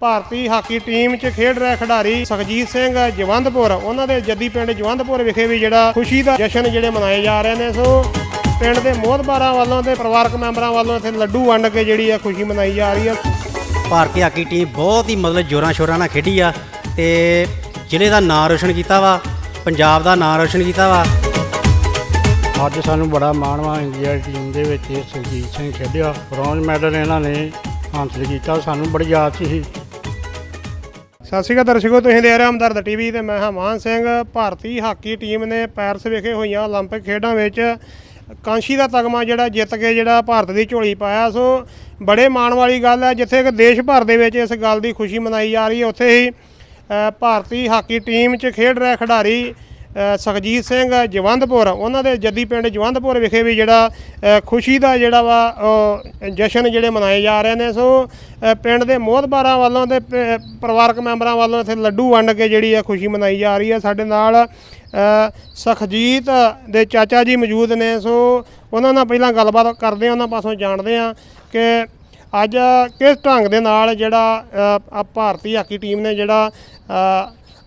ਭਾਰਤੀ hockey team 'ਚ ਖੇਡ ਰਿਹਾ ਖਿਡਾਰੀ ਸੁਖਜੀਤ ਸਿੰਘ ਜਵੰਦਪੁਰ ਉਹਨਾਂ ਦੇ ਜੱਦੀ ਪਿੰਡ ਜਵੰਦਪੁਰ ਵਿਖੇ ਵੀ ਜਿਹੜਾ ਖੁਸ਼ੀ ਦਾ ਜਸ਼ਨ ਜਿਹੜੇ ਮਨਾਏ ਜਾ ਰਹੇ ਨੇ। ਸੋ ਪਿੰਡ ਦੇ ਮੋਹਤਬਾਰਾਂ ਵੱਲੋਂ ਤੇ ਪਰਿਵਾਰਕ ਮੈਂਬਰਾਂ ਵੱਲੋਂ ਇੱਥੇ ਲੱਡੂ ਵੰਡ ਕੇ ਜਿਹੜੀ ਆ ਖੁਸ਼ੀ ਮਨਾਈ ਜਾ ਰਹੀ ਆ। ਭਾਰਤੀ ਹਾਕੀ ਟੀਮ ਬਹੁਤ ਹੀ ਮਤਲਬ ਜੋਰਾਂ ਸ਼ੋਰਾਂ ਨਾਲ ਖੇਡੀ ਆ ਤੇ ਜ਼ਿਲ੍ਹੇ ਦਾ ਨਾਂ ਰੋਸ਼ਨ ਕੀਤਾ ਵਾ ਪੰਜਾਬ ਦਾ ਨਾਂ ਰੋਸ਼ਨ ਕੀਤਾ ਵਾ। ਅੱਜ ਸਾਨੂੰ ਬੜਾ ਮਾਣ ਵਾ ਇੰਡੀਆ ਟੀਮ ਦੇ ਵਿੱਚ ਇਹ ਸੁਰਜੀਤ ਸਿੰਘ ਖੇਡਿਆ। ਬ੍ਰੌਂਜ਼ ਮੈਡਲ ਇਹਨਾਂ ਨੇ ਹਾਸਲ ਕੀਤਾ। ਸਾਨੂੰ ਬੜੀ ਯਾਦ ਸੀ। ਸਤਿ ਸ਼੍ਰੀ ਅਕਾਲ ਦਰਸ਼ਕੋ ਤੁਸੀਂ ਦੇਖ ਰਹੇ ਹੋ ਹਮਦਰਦ ਟੀਵੀ ਤੇ ਮੈਂ ਹਾਂ ਮਾਨ ਸਿੰਘ ਭਾਰਤੀ ਹਾਕੀ ਟੀਮ ਨੇ ਪੈਰਿਸ ਵਿਖੇ ਹੋਈਆਂ 올림픽 ਖੇਡਾਂ ਵਿੱਚ ਕਾਂਸ਼ੀ ਦਾ ਤਗਮਾ ਜਿਹੜਾ ਜਿੱਤ ਕੇ ਜਿਹੜਾ ਭਾਰਤ ਦੀ ਝੋਲੀ ਪਾਇਆ ਸੋ ਬੜੇ ਮਾਣ ਵਾਲੀ ਗੱਲ ਹੈ ਜਿੱਥੇ ਕਿ ਦੇਸ਼ ਭਰ ਦੇ ਵਿੱਚ ਇਸ ਗੱਲ ਦੀ ਖੁਸ਼ੀ ਮਨਾਈ ਜਾ ਰਹੀ ਹੈ ਉੱਥੇ ਹੀ ਅ, ਭਾਰਤੀ ਹਾਕੀ ਟੀਮ 'ਚ ਖੇਡ ਰਿਹਾ ਖਿਡਾਰੀ ਅ, ਸੁਖਜੀਤ ਸਿੰਘ ਜਵੰਦਪੁਰ ਉਹਨਾਂ ਦੇ ਜੱਦੀ ਪਿੰਡ ਜਵੰਦਪੁਰ ਵਿਖੇ ਵੀ ਜਿਹੜਾ ਖੁਸ਼ੀ ਦਾ ਜਿਹੜਾ ਵਾ ਉਹ ਜਸ਼ਨ ਜਿਹੜੇ ਮਨਾਏ ਜਾ ਰਹੇ ਨੇ। ਸੋ ਪਿੰਡ ਦੇ ਮੋਹਤਬਾਰਾਂ ਵੱਲੋਂ ਤੇ ਪ- ਪਰਿਵਾਰਕ ਮੈਂਬਰਾਂ ਵੱਲੋਂ ਇੱਥੇ ਲੱਡੂ ਵੰਡ ਕੇ ਜਿਹੜੀ ਆ ਖੁਸ਼ੀ ਮਨਾਈ ਜਾ ਰਹੀ ਹੈ। ਸਾਡੇ ਨਾਲ ਅ, ਸੁਖਜੀਤ ਦੇ ਚਾਚਾ ਜੀ ਮੌਜੂਦ ਨੇ। ਸੋ ਉਹਨਾਂ ਨਾਲ ਪਹਿਲਾਂ ਗੱਲਬਾਤ ਕਰਦੇ ਹਾਂ ਉਹਨਾਂ ਪਾਸੋਂ ਜਾਣਦੇ ਹਾਂ ਕਿ ਅੱਜ ਕਿਸ ਢੰਗ ਦੇ ਨਾਲ ਜਿਹੜਾ ਭਾਰਤੀ ਹਾਕੀ ਟੀਮ ਨੇ ਜਿਹੜਾ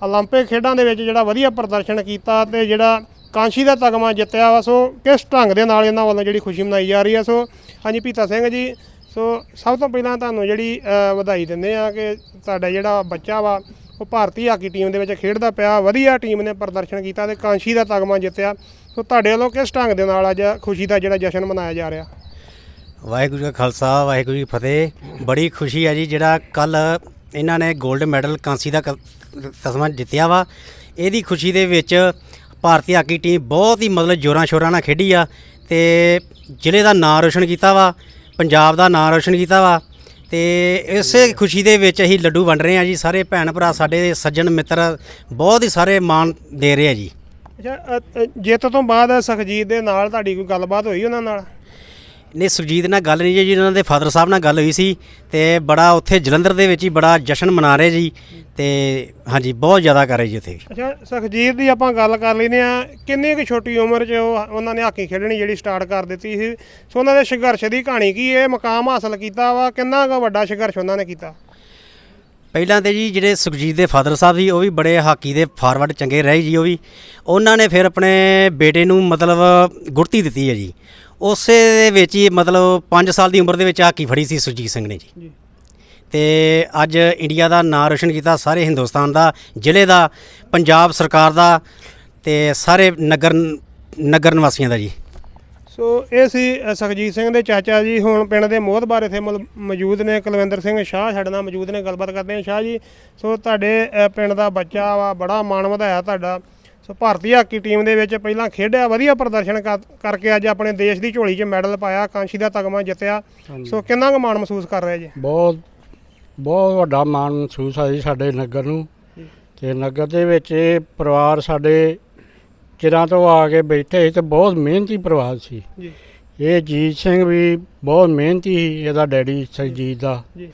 올림픽 ਖੇਡਾਂ ਦੇ ਵਿੱਚ ਜਿਹੜਾ ਵਧੀਆ ਪ੍ਰਦਰਸ਼ਨ ਕੀਤਾ ਤੇ ਜਿਹੜਾ ਕਾਂਸ਼ੀ ਦਾ ਤਗਮਾ ਜਿੱਤਿਆ ਵਾ ਸੋ ਕਿਸ ਢੰਗ ਦੇ ਨਾਲ ਇਹਨਾਂ ਵੱਲੋਂ ਜਿਹੜੀ ਖੁਸ਼ੀ ਮਨਾਈ ਜਾ ਰਹੀ ਹੈ ਸੋ ਹਾਂਜੀ ਪੀਤਾ ਸਿੰਘ ਜੀ ਸੋ ਸਭ ਤੋਂ ਪਹਿਲਾਂ ਤੁਹਾਨੂੰ ਜਿਹੜੀ ਅ, ਵਧਾਈ ਦਿੰਦੇ ਆ ਕਿ ਤੁਹਾਡਾ ਜਿਹੜਾ ਬੱਚਾ ਵਾ ਉਹ ਭਾਰਤੀ ਹਾਕੀ ਟੀਮ ਦੇ ਵਿੱਚ ਖੇਡਦਾ ਪਿਆ ਵਧੀਆ ਟੀਮ ਨੇ ਪ੍ਰਦਰਸ਼ਨ ਕੀਤਾ ਤੇ ਕਾਂਸ਼ੀ ਦਾ ਤਗਮਾ ਜਿੱਤਿਆ ਸੋ ਤੁਹਾਡੇ ਵੱਲੋਂ ਕਿਸ ਢੰਗ ਦੇ ਨਾਲ ਅੱਜ ਖੁਸ਼ੀ ਦਾ ਜਿਹੜਾ ਜਸ਼ਨ ਮਨਾਇਆ ਜਾ ਰਿਹਾ ਵਾਹਿਗੁਰੂ ਜੀ ਕਾ ਖਾਲਸਾ ਵਾਹਿਗੁਰੂ ਜੀ ਕੀ ਫਤਿਹ ਬੜੀ ਖੁਸ਼ੀ ਹੈ ਜੀ ਜਿਹੜਾ ਕੱਲ ਇਹਨਾਂ ਨੇ 골ਡ ਮੈਡਲ ਕਾਂਸੀ ਦਾ ਕ- ਤਸਮਾ ਜਿੱਤਿਆ ਵਾ। ਇਹਦੀ ਖੁਸ਼ੀ ਦੇ ਵਿੱਚ ਭਾਰਤੀ ਹਾਕੀ ਟੀਮ ਬਹੁਤ ਹੀ ਮਤਲਬ ਜੋਰਾਂ ਸ਼ੋਰਾਂ ਨਾਲ ਖੇਡੀ ਆ ਤੇ ਜ਼ਿਲ੍ਹੇ ਦਾ ਨਾਂ ਰੋਸ਼ਨ ਕੀਤਾ ਵਾ ਪੰਜਾਬ ਦਾ ਨਾਂ ਰੋਸ਼ਨ ਕੀਤਾ ਵਾ ਤੇ ਇਸੇ ਖੁਸ਼ੀ ਦੇ ਵਿੱਚ ਅਸੀਂ ਲੱਡੂ ਵੰਡ ਰਹੇ ਹਾਂ ਜੀ। ਸਾਰੇ ਭੈਣ ਭਰਾ ਸਾਡੇ ਸੱਜਣ ਮਿੱਤਰ ਬਹੁਤ ਹੀ ਸਾਰੇ ਮਾਣ ਦੇ ਰਹੇ ਆ ਜੀ। ਅੱਛਾ ਅ, ਅ, ਜਿੱਤ ਤੋਂ ਬਾਅਦ ਸੁਖਜੀਤ ਦੇ ਨਾਲ ਤੁਹਾਡੀ ਕੋਈ ਗੱਲਬਾਤ ਹੋਈ ਉਹਨਾਂ ਨਾਲ? ਨੇ ਸੁਰਜੀਤ ਨਾਲ ਗੱਲ ਨਹੀਂ ਜੀ ਉਹਨਾਂ ਦੇ ਫਾਦਰ ਸਾਹਿਬ ਨਾਲ ਗੱਲ ਹੋਈ ਸੀ ਤੇ ਬੜਾ ਉੱਥੇ ਜਲੰਧਰ ਦੇ ਵਿੱਚ ਹੀ ਬੜਾ ਜਸ਼ਨ ਮਨਾ ਰਹੇ ਜੀ ਤੇ ਹਾਂਜੀ, ਬਹੁਤ ਜ਼ਿਆਦਾ ਕਰ ਰਹੇ ਜੀ ਉੱਥੇ। ਅੱਛਾ, ਸੁਖਜੀਤ ਦੀ ਆਪਾਂ ਗੱਲ ਕਰ ਲੈਨੇ ਆ ਕਿੰਨੀ ਕੁ ਛੋਟੀ ਉਮਰ 'ਚ ਉਹ ਉਹਨਾਂ ਨੇ ਹਾਕੀ ਖੇਡਣੀ ਜਿਹੜੀ ਸਟਾਰਟ ਕਰ ਦਿੱਤੀ ਸੀ? ਸੋ ਉਹਨਾਂ ਦੇ ਸੰਘਰਸ਼ ਦੀ ਕਹਾਣੀ ਕੀ ਇਹ ਮਕਾਮ ਹਾਸਲ ਕੀਤਾ ਵਾ? ਕਿੰਨਾ ਕੁ ਵੱਡਾ ਸੰਘਰਸ਼ ਉਹਨਾਂ ਨੇ ਕੀਤਾ? ਪਹਿਲਾਂ ਤੇ ਜੀ ਜਿਹੜੇ ਸੁਖਜੀਤ ਦੇ ਫਾਦਰ ਸਾਹਿਬ ਸੀ ਉਹ ਵੀ ਬੜੇ ਹਾਕੀ ਦੇ ਫਾਰਵਰਡ ਚੰਗੇ ਰਹੇ ਜੀ ਉਹ ਵੀ। ਉਹਨਾਂ ਨੇ ਫਿਰ ਆਪਣੇ ਬੇਟੇ ਨੂੰ ਮਤਲਬ ਗੁਰਤੀ ਦਿੱਤੀ ਹੈ ਜੀ। ਉਸੇ ਦੇ ਵਿੱਚ ਹੀ ਮਤਲਬ 5 ਸਾਲ ਦੀ ਉਮਰ ਦੇ ਵਿੱਚ ਹਾਕੀ ਫੜੀ ਸੀ ਸੁਰਜੀਤ ਸਿੰਘ ਨੇ ਜੀ। ਜੀ। ਤੇ ਅੱਜ ਇੰਡੀਆ ਦਾ ਨਾਂ ਰੋਸ਼ਨ ਕੀਤਾ ਸਾਰੇ ਹਿੰਦੁਸਤਾਨ ਦਾ ਜ਼ਿਲ੍ਹੇ ਦਾ ਪੰਜਾਬ ਸਰਕਾਰ ਦਾ ਤੇ ਸਾਰੇ ਨਗਰ ਨਗਰ ਨਿਵਾਸੀਆਂ ਦਾ ਜੀ। ਸੋ ਇਹ ਸੀ ਸੁਖਜੀਤ ਸਿੰਘ ਦੇ ਚਾਚਾ ਜੀ। ਹੁਣ ਪਿੰਡ ਦੇ ਮੋਹਤਬਾਰ ਇੱਥੇ ਮੌਜੂਦ ਨੇ। ਕੁਲਵਿੰਦਰ ਸਿੰਘ ਸ਼ਾਹ ਸਾਡੇ ਨਾਲ ਮੌਜੂਦ ਨੇ। ਗੱਲਬਾਤ ਕਰਦੇ ਹਾਂ ਸ਼ਾਹ ਜੀ। ਸੋ ਤੁਹਾਡੇ ਪਿੰਡ ਦਾ ਬੱਚਾ ਵਾ ਬੜਾ ਮਾਣ ਵਧਾਇਆ ਤੁਹਾਡਾ। ਸੋ ਭਾਰਤੀ ਹਾਕੀ ਟੀਮ ਦੇ ਵਿੱਚ ਪਹਿਲਾਂ ਖੇਡਿਆ ਵਧੀਆ ਪ੍ਰਦਰਸ਼ਨ ਕਰ- ਕਰਕੇ ਅੱਜ ਆਪਣੇ ਦੇਸ਼ ਦੀ ਝੋਲੀ 'ਚ ਮੈਡਲ ਪਾਇਆ ਕਾਂਸ਼ੀ ਦਾ ਤਗਮਾ ਜਿੱਤਿਆ। ਸੋ ਕਿੰਨਾ ਕੁ ਮਾਣ ਮਹਿਸੂਸ ਕਰ ਰਹੇ ਜੀ? ਬਹੁਤ ਬਹੁਤ ਵੱਡਾ ਮਾਣ ਮਹਿਸੂਸ ਆ ਜੀ ਸਾਡੇ ਨਗਰ ਨੂੰ। ਤੇ ਨਗਰ ਦੇ ਵਿੱਚ ਇਹ ਪਰਿਵਾਰ ਸਾਡੇ ਚਿਰਾਂ ਤੋਂ ਆ ਕੇ ਬੈਠੇ ਸੀ ਤੇ ਬਹੁਤ ਮਿਹਨਤੀ ਪਰਿਵਾਰ ਸੀ। ਜੀ। ਇਹ ਜੀਤ ਸਿੰਘ ਵੀ ਬਹੁਤ ਮਿਹਨਤੀ ਸੀ ਇਹਦਾ ਡੈਡੀ ਸਰਜੀਤ ਦਾ। ਜੀ।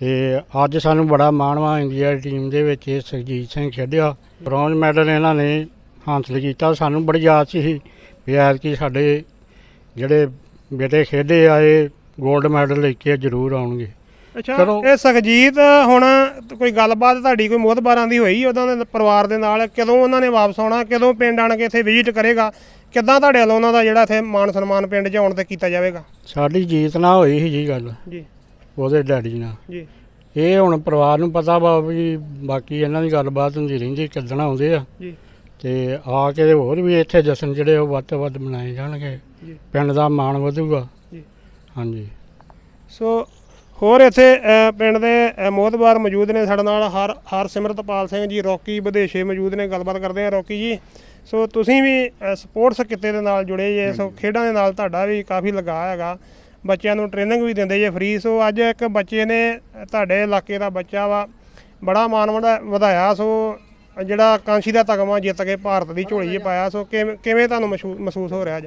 ਤੇ ਅੱਜ ਸਾਨੂੰ ਬੜਾ ਮਾਣ ਵਾ ਇੰਡੀਆ ਟੀਮ ਦੇ ਵਿੱਚ ਇਹ ਸਰਜੀਤ ਸਿੰਘ ਖੇਡਿਆ। ਬ੍ਰੌਂਜ਼ ਮੈਡਲ ਇਹਨਾਂ ਨੇ ਹਾਸਲ ਕੀਤਾ ਸਾਨੂੰ ਬੜੀ ਯਾਦ ਸੀ ਵੀ ਐਤਕੀ ਸਾਡੇ ਜਿਹੜੇ ਬੇਟੇ ਖੇਡੇ ਆਏ 골ਡ ਮੈਡਲ ਲੈ ਕੇ ਜ਼ਰੂਰ ਆਉਣਗੇ। ਅੱਛਾ ਚਲੋ। ਇਹ ਸੁਖਜੀਤ ਹੁਣ ਕੋਈ ਗੱਲਬਾਤ ਤੁਹਾਡੀ ਕੋਈ ਮੋਹਤਬਾਰਾਂ ਦੀ ਹੋਈ ਉਹਨਾਂ ਦੇ ਪਰਿਵਾਰ ਦੇ ਨਾਲ ਕਦੋਂ ਉਹਨਾਂ ਨੇ ਵਾਪਸ ਆਉਣਾ ਕਦੋਂ ਪਿੰਡ ਆਣ ਕੇ ਇੱਥੇ ਵਿਜ਼ਿਟ ਕਰੇਗਾ ਕਿੱਦਾਂ ਤੁਹਾਡੇ ਵੱਲੋਂ ਉਹਨਾਂ ਦਾ ਜਿਹੜਾ ਇੱਥੇ ਮਾਨ ਸਨਮਾਨ ਪਿੰਡ 'ਚ ਆਉਣ ਤੇ ਕੀਤਾ ਜਾਵੇਗਾ? ਸਾਡੀ ਜੀਤ ਨਾਲ ਹੋਈ ਸੀ ਜੀ ਗੱਲ। ਜੀ। ਉਹਦੇ ਡੈਡੀ ਨਾਲ। ਜੀ। ਇਹ ਹੁਣ ਪਰਿਵਾਰ ਨੂੰ ਪਤਾ ਵਾ ਵੀ ਬਾਕੀ ਇਹਨਾਂ ਦੀ ਗੱਲਬਾਤ ਹੁੰਦੀ ਰਹਿੰਦੀ ਕਿੱਦਣ ਆਉਂਦੇ ਆ। ਜੀ। ਤੇ ਆ ਕੇ ਤੇ ਹੋਰ ਵੀ ਇੱਥੇ ਜਸ਼ਨ ਜਿਹੜੇ ਉਹ ਵੱਧ ਤੋਂ ਵੱਧ ਮਨਾਏ ਜਾਣਗੇ। ਜੀ। ਪਿੰਡ ਦਾ ਮਾਣ ਵਧੂਗਾ। ਜੀ। ਹਾਂਜੀ। ਸੋ ਹੋਰ ਇੱਥੇ ਪਿੰਡ ਦੇ ਮੋਹਤਬਾਰ ਮੌਜੂਦ ਨੇ ਸਾਡੇ ਨਾਲ ਹਰ ਹਰ ਸਿਮਰਤਪਾਲ ਸਿੰਘ ਜੀ ਰੌਕੀ ਵਿਦੇਸ਼ੇ ਮੌਜੂਦ ਨੇ ਗੱਲਬਾਤ ਕਰਦੇ ਆ ਰੌਕੀ ਜੀ। ਸੋ ਤੁਸੀਂ ਵੀ ਸਪੋਰਟਸ ਕਿੱਤੇ ਦੇ ਨਾਲ ਜੁੜੇ ਜੇ ਸੋ ਖੇਡਾਂ ਦੇ ਨਾਲ ਤੁਹਾਡਾ ਵੀ ਕਾਫੀ ਲਗਾਅ ਹੈਗਾ। ਬੱਚਿਆਂ ਨੂੰ ਟ੍ਰੇਨਿੰਗ ਵੀ ਦਿੰਦੇ ਜੇ ਫ੍ਰੀ ਸੋ ਅੱਜ ਇੱਕ ਬੱਚੇ ਨੇ ਤੁਹਾਡੇ ਇਲਾਕੇ ਦਾ ਬੱਚਾ ਵਾ ਬੜਾ ਮਾਣ ਵਧਾ- ਵਧਾਇਆ ਸੋ ਜਿਹੜਾ ਕਾਂਸ਼ੀ ਦਾ ਤਗਮਾ ਜਿੱਤ ਕੇ ਭਾਰਤ ਦੀ ਝੋਲੀ 'ਚ ਪਾਇਆ ਸੋ ਕਿਵੇਂ ਤੁਹਾਨੂੰ ਮਹਿਸੂ- ਮਹਿਸੂਸ ਹੋ ਰਿਹਾ ਅੱਜ?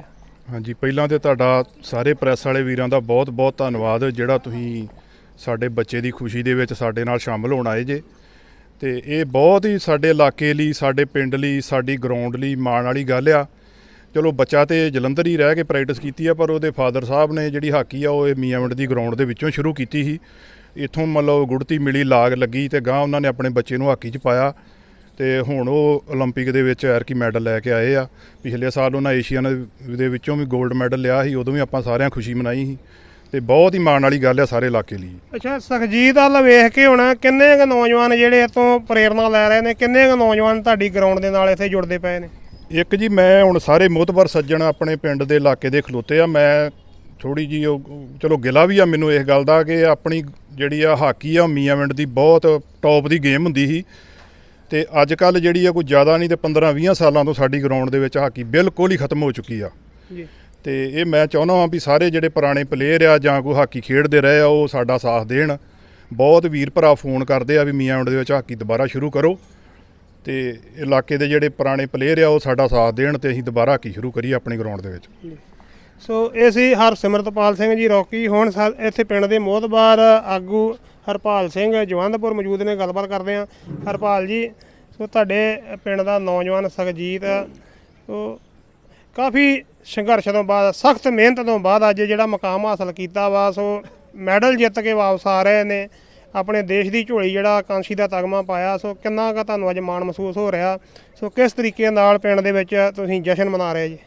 ਹਾਂਜੀ, ਪਹਿਲਾਂ ਤੇ ਤੁਹਾਡਾ ਸਾਰੇ ਪ੍ਰੈਸ ਵਾਲੇ ਵੀਰਾਂ ਦਾ ਬਹੁਤ-ਬਹੁਤ ਧੰਨਵਾਦ, ਜਿਹੜਾ ਤੁਸੀਂ ਸਾਡੇ ਬੱਚੇ ਦੀ ਖੁਸ਼ੀ ਦੇ ਵਿੱਚ ਸਾਡੇ ਨਾਲ ਸ਼ਾਮਲ ਹੋਣ ਆਏ ਜੇ। ਤੇ ਇਹ ਬਹੁਤ ਹੀ ਸਾਡੇ ਇਲਾਕੇ ਲਈ, ਸਾਡੇ ਪਿੰਡ ਲਈ, ਸਾਡੀ ਗਰਾਊਂਡ ਲਈ ਮਾਣ ਵਾਲੀ ਗੱਲ ਆ। ਚਲੋ, ਬੱਚਾ ਤੇ ਜਲੰਧਰ ਹੀ ਰਹਿ ਕੇ ਪ੍ਰੈਕਟਿਸ ਕੀਤੀ ਆ, ਪਰ ਉਹਦੇ ਫਾਦਰ ਸਾਹਿਬ ਨੇ ਜਿਹੜੀ ਹਾਕੀ ਆ, ਉਹ ਇਹ ਮੀਆਂਵਿੰਡ ਦੀ ਗਰਾਊਂਡ ਦੇ ਵਿੱਚੋਂ ਸ਼ੁਰੂ ਕੀਤੀ ਸੀ। ਇੱਥੋਂ ਮਤਲਬ ਗੁੜਤੀ ਮਿਲੀ, ਲਾਗ ਲੱਗੀ ਤੇ ਗਾਂ ਉਹਨਾਂ ਨੇ ਆਪਣੇ ਬੱਚੇ ਨੂੰ ਹਾਕੀ 'ਚ ਪਾਇਆ। ਤੇ ਹੁਣ ਉਹ 올림픽 ਦੇ ਵਿੱਚ ਐਰ ਕੀ ਮੈਡਲ ਲੈ ਕੇ ਆਏ ਆ। ਪਿਛਲੇ ਸਾਲ ਉਹਨਾਂ ਏਸ਼ੀਆ ਦੇ ਵਿੱਚੋਂ ਵੀ 골ਡ ਮੈਡਲ ਲਿਆ ਸੀ ਉਦੋਂ ਵੀ ਆਪਾਂ ਸਾਰਿਆਂ ਖੁਸ਼ੀ ਮਨਾਈ ਸੀ। ਤੇ ਬਹੁਤ ਹੀ ਮਾਣ ਵਾਲੀ ਗੱਲ ਆ ਸਾਰੇ ਇਲਾਕੇ ਲਈ। ਅੱਛਾ ਸਖਜੀਤ ਵੱਲ ਵੇਖ ਕੇ ਹੁਣ ਕਿੰਨੇ ਕੁ ਨੌਜਵਾਨ ਜਿਹੜੇ ਤੋਂ ਪ੍ਰੇਰਣਾ ਲੈ ਰਹੇ ਨੇ ਕਿੰਨੇ ਕੁ ਨੌਜਵਾਨ ਤੁਹਾਡੀ ਗਰਾਊਂਡ ਦੇ ਨਾਲ ਇੱਥੇ ਜੁੜਦੇ ਪਏ ਨੇ? ਇੱਕ ਜੀ ਮੈਂ ਹੁਣ ਸਾਰੇ ਮੋਤਬਰ ਸੱਜਣ ਆਪਣੇ ਪਿੰਡ ਦੇ ਇਲਾਕੇ ਦੇ ਖਲੋਤੇ ਆ। ਮੈਂ ਥੋੜੀ ਜੀ ਉਹ ਚਲੋ ਗਿਲਾ ਵੀ ਆ ਮੈਨੂੰ ਇਸ ਗੱਲ ਦਾ ਕਿ ਆਪਣੀ ਜਿਹੜੀ ਆ ਹਾਕੀ ਆ ਮੀਆਂਵਿੰਡ ਦੀ ਬਹੁਤ ਟੌਪ ਦੀ ਗੇਮ ਹੁੰਦੀ ਸੀ। ਤੇ ਅੱਜ ਕੱਲ ਜਿਹੜੀ ਆ ਕੋਈ ਜ਼ਿਆਦਾ ਨਹੀਂ ਤੇ 15 20 ਸਾਲਾਂ ਤੋਂ ਸਾਡੀ ਗਰਾਊਂਡ ਦੇ ਵਿੱਚ ਹਾਕੀ ਬਿਲਕੁਲ ਹੀ ਖਤਮ ਹੋ ਚੁੱਕੀ ਆ। ਜੀ। ਤੇ ਇਹ ਮੈਂ ਚਾਹੁੰਦਾ ਹਾਂ ਵੀ ਸਾਰੇ ਜਿਹੜੇ ਪੁਰਾਣੇ ਪਲੇਅਰ ਆ ਜਾਂ ਕੋਈ ਹਾਕੀ ਖੇਡਦੇ ਰਹੇ ਆ ਉਹ ਸਾਡਾ ਸਾਥ ਦੇਣ। ਬਹੁਤ ਵੀਰ ਭਰਾ ਫੋਨ ਕਰਦੇ ਆ ਵੀ ਮੀਆਂਵਿੰਡ ਦੇ ਵਿੱਚ ਹਾਕੀ ਦੁਬਾਰਾ ਸ਼ੁਰੂ ਕਰੋ। ਤੇ ਇਲਾਕੇ ਦੇ ਜਿਹੜੇ ਪੁਰਾਣੇ ਪਲੇਅਰ ਆ ਉਹ ਸਾਡਾ ਸਾਥ ਦੇਣ ਤੇ ਅਸੀਂ ਦੁਬਾਰਾ ਹਾਕੀ ਸ਼ੁਰੂ ਕਰੀਏ ਆਪਣੀ ਗਰਾਊਂਡ ਦੇ ਵਿੱਚ। ਸੋ ਇਹ ਸੀ ਹਰਸਿਮਰਤਪਾਲ ਸਿੰਘ ਜੀ, ਰੌਕੀ ਹੁਣ ਸਾ- ਇੱਥੇ ਪਿੰਡ ਦੇ ਮੋਹਤਬਾਰ ਆਗੂ ਹਰਪਾਲ ਸਿੰਘ ਜਵੰਦਪੁਰ ਮੌਜੂਦ ਨੇ, ਗੱਲਬਾਤ ਕਰਦੇ ਆ ਹਰਪਾਲ ਜੀ, ਸੋ ਤੁਹਾਡੇ ਪਿੰਡ ਦਾ ਨੌਜਵਾਨ ਸਗਜੀਤ ਸੋ ਕਾਫੀ ਸੰਘਰਸ਼ ਤੋਂ ਬਾਅਦ, ਸਖਤ ਮਿਹਨਤ ਤੋਂ ਬਾਅਦ ਅੱਜ ਜਿਹੜਾ ਮਕਾਮ ਹਾਸਲ ਕੀਤਾ ਵਾ, ਸੋ ਮੈਡਲ ਜਿੱਤ ਕੇ ਵਾਪਸ ਆ ਰਹੇ ਨੇ। ਆਪਣੇ ਦੇਸ਼ ਦੀ ਝੋਲੀ ਜਿਹੜਾ ਕਾਂਸ਼ੀ ਦਾ ਤਗਮਾ ਪਾਇਆ, ਸੋ ਕਿੰਨਾ ਕੁ ਤੁਹਾਨੂੰ ਅੱਜ ਮਾਣ ਮਹਿਸੂਸ ਹੋ ਰਿਹਾ? ਸੋ ਕਿਸ ਤਰੀਕੇ ਨਾਲ ਪਿੰਡ ਦੇ ਵਿੱਚ ਤੁਸੀਂ ਜਸ਼ਨ ਮਨਾ ਰਹੇ ਜੀ?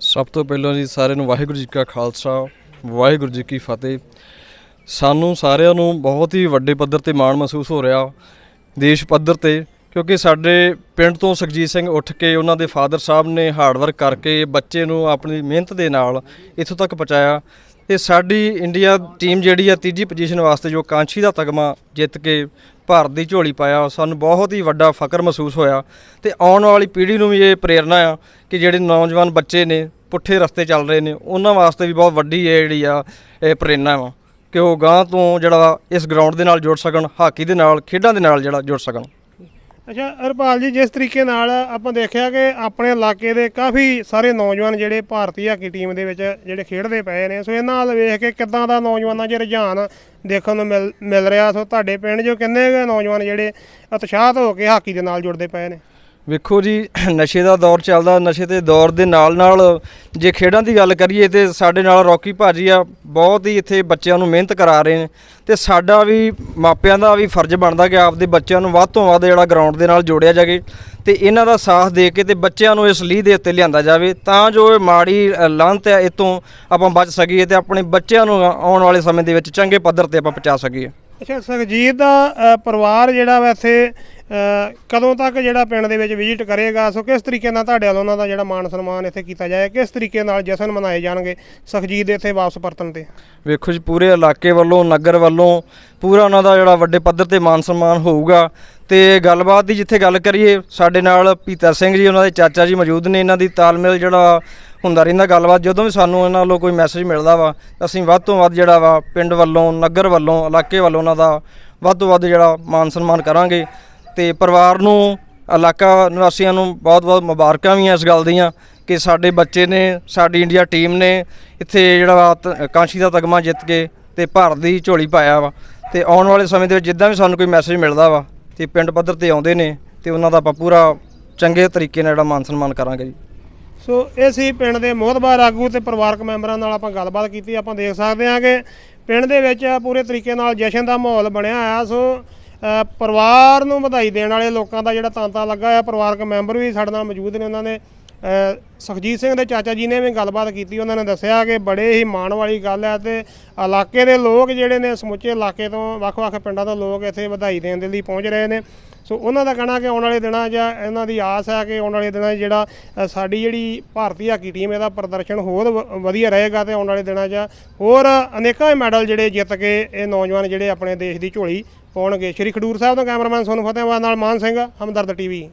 ਸਭ ਤੋਂ ਪਹਿਲਾਂ ਜੀ ਸਾਰਿਆਂ ਨੂੰ ਵਾਹਿਗੁਰੂ ਜੀ ਕਾ ਖਾਲਸਾ, ਵਾਹਿਗੁਰੂ ਜੀ ਕੀ ਫਤਿਹ। ਸਾਨੂੰ ਸਾਰਿਆਂ ਨੂੰ ਬਹੁਤ ਹੀ ਵੱਡੇ ਪੱਧਰ ਤੇ ਮਾਣ ਮਹਿਸੂਸ ਹੋ ਰਿਹਾ ਦੇਸ਼ ਪੱਧਰ ਤੇ, ਕਿਉਂਕਿ ਸਾਡੇ ਪਿੰਡ ਤੋਂ ਸੁਖਜੀਤ ਸਿੰਘ ਉੱਠ ਕੇ ਉਹਨਾਂ ਦੇ ਫਾਦਰ ਸਾਹਿਬ ਨੇ ਹਾਰਡ ਵਰਕ ਕਰਕੇ ਬੱਚੇ ਨੂੰ ਆਪਣੀ ਮਿਹਨਤ ਦੇ ਨਾਲ ਇੱਥੋਂ ਤੱਕ ਪਹੁੰਚਾਇਆ। ਤੇ ਸਾਡੀ ਇੰਡੀਆ ਟੀਮ ਜਿਹੜੀ ਆ ਤੀਜੀ ਪੋਜੀਸ਼ਨ ਵਾਸਤੇ ਜੋ ਕਾਂਛੀ ਦਾ ਤਗਮਾ ਜਿੱਤ ਕੇ ਭਾਰਤ ਦੀ ਝੋਲੀ ਪਾਇਆ, ਸਾਨੂੰ ਬਹੁਤ ਹੀ ਵੱਡਾ ਫਕਰ ਮਹਿਸੂਸ ਹੋਇਆ ਤੇ ਆਉਣ ਵਾਲੀ ਪੀੜ੍ਹੀ ਨੂੰ ਵੀ ਇਹ ਪ੍ਰੇਰਣਾ ਆ ਕਿ ਜਿਹੜੇ ਨੌਜਵਾਨ ਬੱਚੇ ਨੇ, ਪੁੱਠੇ ਰਸਤੇ ਚੱਲ ਰਹੇ ਨੇ, ਉਹਨਾਂ ਵਾਸਤੇ ਵੀ ਬਹੁਤ ਵੱਡੀ ਇਹ ਜਿਹੜੀ ਆ, ਇਹ ਪ੍ਰੇਰਣਾ ਵਾ ਕਿ ਉਹ ਗਾਂ ਤੋਂ ਜਿਹੜਾ ਇਸ ਗਰਾਊਂਡ ਦੇ ਨਾਲ ਜੁੜ ਸਕਣ, ਹਾਕੀ ਦੇ ਨਾਲ, ਖੇਡਾਂ ਦੇ ਨਾਲ ਜਿਹੜਾ ਜੁੜ ਸਕਣ। ਅੱਛਾ, ਹਰਪਾਲ ਜੀ, ਜਿਸ ਤਰੀਕੇ ਨਾਲ ਆਪਾਂ ਦੇਖਿਆ ਕਿ ਆਪਣੇ ਇਲਾਕੇ ਦੇ ਕਾਫੀ ਸਾਰੇ ਨੌਜਵਾਨ ਜਿਹੜੇ ਭਾਰਤੀ ਹਾਕੀ ਟੀਮ ਦੇ ਵਿੱਚ ਜਿਹੜੇ ਖੇਡਦੇ ਪਏ ਨੇ, ਸੋ ਇਹਨਾਂ ਨਾਲ ਵੇਖ ਕੇ ਕਿੱਦਾਂ ਦਾ ਨੌਜਵਾਨਾਂ 'ਚ ਰੁਝਾਨ ਦੇਖਣ ਨੂੰ ਮਿਲ ਮਿਲ ਰਿਹਾ? ਸੋ ਤੁਹਾਡੇ ਪਿੰਡ 'ਚੋਂ ਕਿੰਨੇ ਕੁ ਨੌਜਵਾਨ ਜਿਹੜੇ ਉਤਸ਼ਾਹਤ ਹੋ ਕੇ ਹਾਕੀ ਦੇ ਨਾਲ ਜੁੜਦੇ ਪਏ ਨੇ? ਵੇਖੋ ਜੀ ਨਸ਼ੇ ਦਾ ਦੌਰ ਚੱਲਦਾ ਨਸ਼ੇ ਦੇ ਦੌਰ ਦੇ ਨਾਲ ਨਾਲ ਜੇ ਖੇਡਾਂ ਦੀ ਗੱਲ ਕਰੀਏ ਤੇ ਸਾਡੇ ਨਾਲ ਰੌਕੀ ਭਾਜੀ ਆ ਬਹੁਤ ਹੀ ਇੱਥੇ ਬੱਚਿਆਂ ਨੂੰ ਮਿਹਨਤ ਕਰਾ ਰਹੇ ਨੇ ਤੇ ਸਾਡਾ ਵੀ ਮਾਪਿਆਂ ਦਾ ਵੀ ਫਰਜ਼ ਬਣਦਾ ਕਿ ਆਪਦੇ ਬੱਚਿਆਂ ਨੂੰ ਵੱਧ ਤੋਂ ਵੱਧ ਜਿਹੜਾ ਗਰਾਊਂਡ ਦੇ ਨਾਲ ਜੋੜਿਆ ਜਾਵੇ ਤੇ ਇਹਨਾਂ ਦਾ ਸਾਥ ਦੇ ਕੇ ਤੇ ਬੱਚਿਆਂ ਨੂੰ ਇਸ ਲੀਹ ਦੇ ਉੱਤੇ ਲਿਆਂਦਾ ਜਾਵੇ। ਤਾਂ ਜੋ ਇਹ ਮਾੜੀ ਅ, ਲਾਹਨਤ ਹੈ ਇਤੋਂ ਆਪਾਂ ਬਚ ਸਕੀਏ ਤੇ ਆਪਣੇ ਬੱਚਿਆਂ ਨੂੰ ਆਉਣ ਵਾਲੇ ਸਮੇਂ ਦੇ ਵਿੱਚ ਚੰਗੇ ਪੱਧਰ ਤੇ ਆਪਾਂ ਪਹੁੰਚਾ ਸਕੀਏ। ਅੱਛਾ ਸੁਖਜੀਤ ਦਾ ਅ, ਪਰਿਵਾਰ ਜਿਹੜਾ ਵੈਸੇ ਅ, ਕਦੋਂ ਤੱਕ ਜਿਹੜਾ ਪਿੰਡ ਦੇ ਵਿੱਚ ਵਿਜ਼ਿਟ ਕਰੇਗਾ? ਸੋ ਕਿਸ ਤਰੀਕੇ ਨਾਲ ਤੁਹਾਡੇ ਵੱਲੋਂ ਉਹਨਾਂ ਦਾ ਜਿਹੜਾ ਮਾਣ ਸਨਮਾਨ ਇੱਥੇ ਕੀਤਾ ਜਾਏ? ਕਿਸ ਤਰੀਕੇ ਨਾਲ ਜਸ਼ਨ ਮਨਾਏ ਜਾਣਗੇ ਸੁਖਜੀਤ ਦੇ ਇੱਥੇ ਵਾਪਸ ਪਰਤਣ ਤੇ? ਵੇਖੋ ਜੀ ਪੂਰੇ ਇਲਾਕੇ ਵੱਲੋਂ ਨਗਰ ਵੱਲੋਂ ਪੂਰਾ ਉਹਨਾਂ ਦਾ ਜਿਹੜਾ ਵੱਡੇ ਪੱਧਰ ਤੇ ਮਾਨ ਸਨਮਾਨ ਹੋਊਗਾ। ਤੇ ਗੱਲਬਾਤ ਦੀ ਜਿੱਥੇ ਗੱਲ ਕਰੀਏ ਸਾਡੇ ਨਾਲ ਪੀਤਰ ਸਿੰਘ ਜੀ ਉਹਨਾਂ ਦੇ ਚਾਚਾ ਜੀ ਮੌਜੂਦ ਨੇ ਇਹਨਾਂ ਦੀ ਤਾਲਮੇਲ ਜਿਹੜਾ ਹੁੰਦਾ ਰਹਿੰਦਾ ਗੱਲਬਾਤ, ਜਦੋਂ ਵੀ ਸਾਨੂੰ ਇਹਨਾਂ ਵੱਲੋਂ ਕੋਈ ਮੈਸੇਜ ਮਿਲਦਾ ਵਾ, ਅਸੀਂ ਵੱਧ ਤੋਂ ਵੱਧ ਜਿਹੜਾ ਵਾ ਪਿੰਡ ਵੱਲੋਂ, ਨਗਰ ਵੱਲੋਂ, ਇਲਾਕੇ ਵੱਲੋਂ ਉਹਨਾਂ ਦਾ ਵੱਧ ਤੋਂ ਵੱਧ ਜਿਹੜਾ ਮਾਨ ਸਨਮਾਨ ਕਰਾਂਗੇ। ਤੇ ਪਰਿਵਾਰ ਨੂੰ, ਇਲਾਕਾ ਨਿਵਾਸੀਆਂ ਨੂੰ ਬਹੁਤ-ਬਹੁਤ ਮੁਬਾਰਕਾਂ ਵੀ ਆ ਇਸ ਗੱਲ ਦੀਆਂ ਕਿ ਸਾਡੇ ਬੱਚੇ ਨੇ, ਸਾਡੀ ਇੰਡੀਆ ਟੀਮ ਨੇ ਇੱਥੇ ਜਿਹੜਾ ਵਾ ਤ- ਕਾਂਸ਼ੀ ਦਾ ਤਗਮਾ ਜਿੱਤ ਕੇ ਤੇ ਭਾਰਤ ਦੀ ਝੋਲੀ ਪਾਇਆ ਵਾ। ਤੇ ਆਉਣ ਵਾਲੇ ਸਮੇਂ ਦੇ ਵਿੱਚ ਜਿੱਦਾਂ ਵੀ ਸਾਨੂੰ ਕੋਈ ਮੈਸੇਜ ਮਿਲਦਾ ਵਾ, ਤੇ ਪਿੰਡ ਪੱਧਰ ਤੇ ਆਉਂਦੇ ਨੇ, ਤੇ ਉਹਨਾਂ ਦਾ ਆਪਾਂ ਪੂਰਾ ਚੰਗੇ ਤਰੀਕੇ ਨਾਲ ਜਿਹੜਾ ਮਾਨ ਸਨਮਾਨ ਕਰਾਂਗੇ ਜੀ। ਸੋ ਇਹ ਸੀ ਪਿੰਡ ਦੇ ਮੋਹਤਬਾਰ ਆਗੂ ਤੇ ਪਰਿਵਾਰਕ ਮੈਂਬਰਾਂ ਨਾਲ ਆਪਾਂ ਗੱਲਬਾਤ ਕੀਤੀ, ਆਪਾਂ ਦੇਖ ਸਕਦੇ ਹਾਂ ਕਿ ਪਿੰਡ ਦੇ ਵਿੱਚ ਪੂਰੇ ਤਰੀਕੇ ਨਾਲ ਜਸ਼ਨ ਦਾ ਮਾਹੌਲ ਬਣਿਆ ਹੋਇਆ। ਸੋ ਪਰਿਵਾਰ ਨੂੰ ਵਧਾਈ ਦੇਣ ਵਾਲੇ ਲੋਕਾਂ ਦਾ ਜਿਹੜਾ ਤਾਂਤਾ ਲੱਗਾ ਆ ਪਰਿਵਾਰਕ ਮੈਂਬਰ ਵੀ ਸਾਡੇ ਨਾਲ ਮੌਜੂਦ ਨੇ, ਉਹਨਾਂ ਨੇ ਸੁਖਜੀਤ ਸਿੰਘ ਦੇ ਚਾਚਾ ਜੀ ਨੇ ਵੀ ਗੱਲਬਾਤ ਕੀਤੀ, ਉਹਨਾਂ ਨੇ ਦੱਸਿਆ ਕਿ ਬੜੇ ਹੀ ਮਾਣ ਵਾਲੀ ਗੱਲ ਹੈ ਤੇ ਇਲਾਕੇ ਦੇ ਲੋਕ ਜਿਹੜੇ ਨੇ ਸਮੁੱਚੇ ਇਲਾਕੇ ਤੋਂ ਵੱਖ-ਵੱਖ ਪਿੰਡਾਂ ਤੋਂ ਲੋਕ ਇੱਥੇ ਵਧਾਈ ਦੇਣ ਦੇ ਲਈ ਪਹੁੰਚ ਰਹੇ ਨੇ। ਸੋ ਉਹਨਾਂ ਦਾ ਕਹਿਣਾ ਕਿ ਆਉਣ ਵਾਲੇ ਦਿਨਾਂ 'ਚ ਇਹਨਾਂ ਦੀ ਆਸ ਹੈ ਕਿ ਆਉਣ ਵਾਲੇ ਦਿਨਾਂ 'ਚ ਜਿਹੜਾ ਸਾਡੀ ਜਿਹੜੀ ਭਾਰਤੀ ਹਾਕੀ ਟੀਮ ਇਹਦਾ ਪ੍ਰਦਰਸ਼ਨ ਹੋਰ ਵ- ਵਧੀਆ ਰਹੇਗਾ ਤੇ ਆਉਣ ਵਾਲੇ ਦਿਨਾਂ 'ਚ ਹੋਰ ਅਨੇਕਾਂ ਹੀ ਮੈਡਲ ਜਿਹੜੇ ਜਿੱਤ ਕੇ ਇਹ ਨੌਜਵਾਨ ਜਿਹੜੇ ਆਪਣੇ ਦੇਸ਼ ਦੀ ਝੋਲੀ ਪਾਉਣਗੇ। ਸ਼੍ਰੀ ਖਡੂਰ ਸਾਹਿਬ ਤੋਂ ਕੈਮਰਾਮੈਨ ਸੋਨੂੰ ਫਤਿਹਵਾਦ ਨਾਲ ਮਾਨ ਸਿੰਘ, ਹਮਦਰਦ ਟੀਵੀ।